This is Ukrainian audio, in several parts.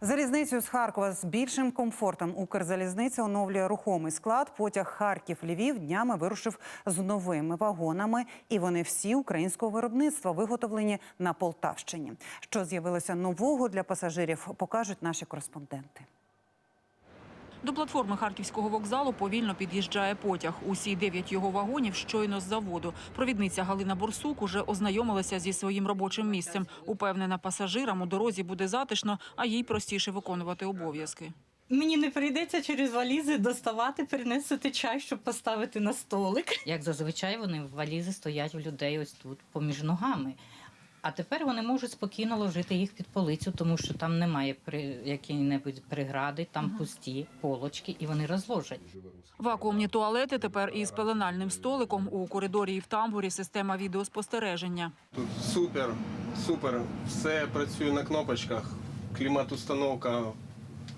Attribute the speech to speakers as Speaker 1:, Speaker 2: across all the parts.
Speaker 1: Залізницю з Харкова з більшим комфортом Укрзалізниця оновлює рухомий склад. Потяг Харків-Львів днями вирушив з новими вагонами, і вони всі українського виробництва виготовлені на Полтавщині. Що з'явилося нового для пасажирів, покажуть наші кореспонденти.
Speaker 2: До платформи харківського вокзалу повільно під'їжджає потяг. Усі дев'ять його вагонів щойно з заводу. Провідниця Галина Борсук уже ознайомилася зі своїм робочим місцем. Упевнена, пасажирам у дорозі буде затишно, а їй простіше виконувати обов'язки.
Speaker 3: Мені не прийдеться через валізи доставати, перенести чай, щоб поставити на столик.
Speaker 4: Як зазвичай вони валізи стоять у людей ось тут, поміж ногами. А тепер вони можуть спокійно ложити їх під полицю, тому що там немає при які-небудь прегради, там пусті полочки, і вони розложать.
Speaker 2: Вакуумні туалети тепер із пеленальним столиком у коридорі і в тамбурі система відеоспостереження.
Speaker 5: Тут супер, супер. Все працює на кнопочках. Клімат-установка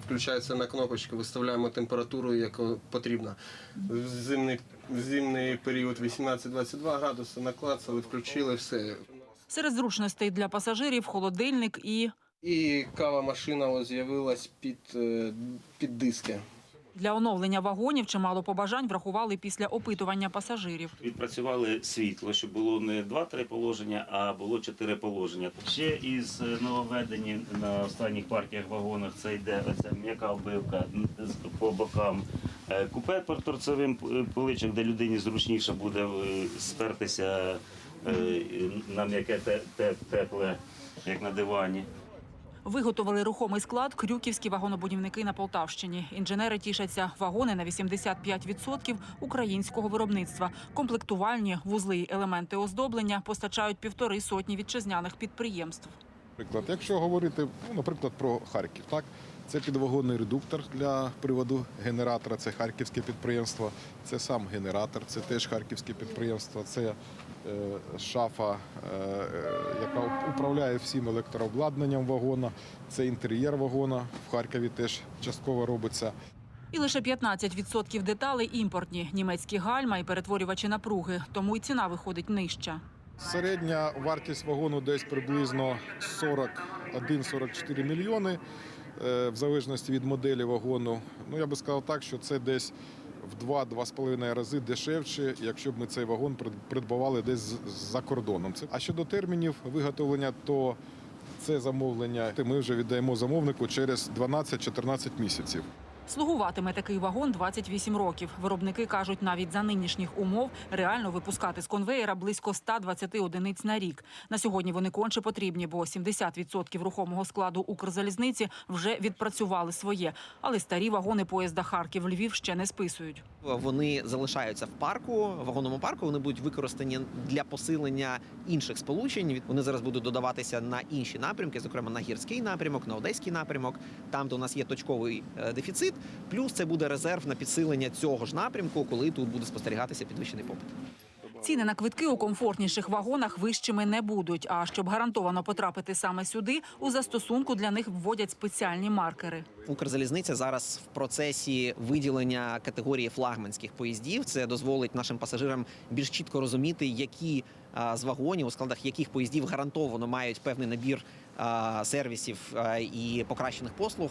Speaker 5: включається на кнопочку, виставляємо температуру, яку потрібно. В зимний, в зимний період 18-22 градуси наклацали, включили все.
Speaker 2: Серед зручностей для пасажирів холодильник і
Speaker 5: І кава машина ось з'явилась під, е, під диски.
Speaker 2: для оновлення вагонів чимало побажань врахували після опитування пасажирів.
Speaker 6: Відпрацювали світло, щоб було не два-три положення, а було чотири положення. Ще із е, нововведені на останніх партіях вагонах це йде оця м'яка вбивка по бокам. Е, Купе по торцевим поличок, де людині зручніше буде спертися на м'яке те- те- тепле, як на дивані.
Speaker 2: Виготовили рухомий склад крюківські вагонобудівники на Полтавщині. Інженери тішаться вагони на 85% українського виробництва. Комплектувальні вузли й елементи оздоблення постачають півтори сотні вітчизняних підприємств.
Speaker 7: Наприклад, якщо говорити, ну, наприклад, про Харків, так це підвагонний редуктор для приводу генератора, це харківське підприємство, це сам генератор, це теж харківське підприємство, це е, шафа, е, яка управляє всім електрообладнанням вагона, це інтер'єр вагона в Харкові теж частково робиться.
Speaker 2: І лише 15% деталей імпортні. Німецькі гальма і перетворювачі напруги. Тому й ціна виходить нижча.
Speaker 7: Середня вартість вагону десь приблизно 41-44 мільйони, в залежності від моделі вагону. Ну я би сказав так, що це десь в 2-2,5 рази дешевше, якщо б ми цей вагон прид- придбавали десь за кордоном. А щодо термінів виготовлення, то це замовлення ми вже віддаємо замовнику через 12-14 місяців.
Speaker 2: Слугуватиме такий вагон 28 років. Виробники кажуть, навіть за нинішніх умов реально випускати з конвеєра близько 120 одиниць на рік. На сьогодні вони конче потрібні, бо 70% рухомого складу Укрзалізниці вже відпрацювали своє. Але старі вагони поїзда Харків-Львів ще не списують.
Speaker 8: Вони залишаються в парку, в вагонному парку. Вони будуть використані для посилення інших сполучень. Вони зараз будуть додаватися на інші напрямки, зокрема на гірський напрямок, на одеський напрямок, там, де у нас є точковий е, дефіцит. Плюс це буде резерв на підсилення цього ж напрямку, коли тут буде спостерігатися підвищений попит.
Speaker 2: Ціни на квитки у комфортніших вагонах вищими не будуть. А щоб гарантовано потрапити саме сюди, у застосунку для них вводять спеціальні маркери.
Speaker 8: Укрзалізниця зараз в процесі виділення категорії флагманських поїздів. Це дозволить нашим пасажирам більш чітко розуміти, які з вагонів, у складах яких поїздів гарантовано мають певний набір сервісів і покращених послуг.